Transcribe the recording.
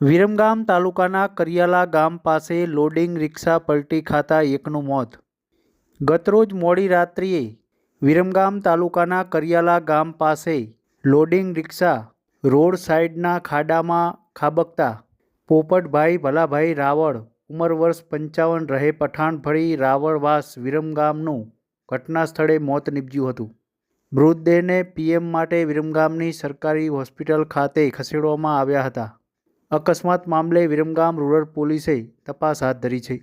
વિરમગામ તાલુકાના કરિયાલા ગામ પાસે લોડિંગ રિક્ષા પલટી ખાતા એકનું મોત. ગતરોજ મોડી રાત્રિએ વિરમગામ તાલુકાના કરિયાલા ગામ પાસે લોડિંગ રિક્ષા રોડ સાઇડના ખાડામાં ખાબકતા પોપટભાઈ ભલાભાઈ રાવળ ઉંમર વર્ષ પંચાવન રહે પઠાણફળી રાવળવાસ વિરમગામનું ઘટના સ્થળે મોત નીપજ્યું હતું. મૃતદેહને પીએમ માટે વિરમગામની સરકારી હોસ્પિટલ ખાતે ખસેડવામાં આવ્યા હતા. અકસ્માત મામલે વિરમગામ રૂરલ પોલીસે તપાસ હાથ ધરી છે.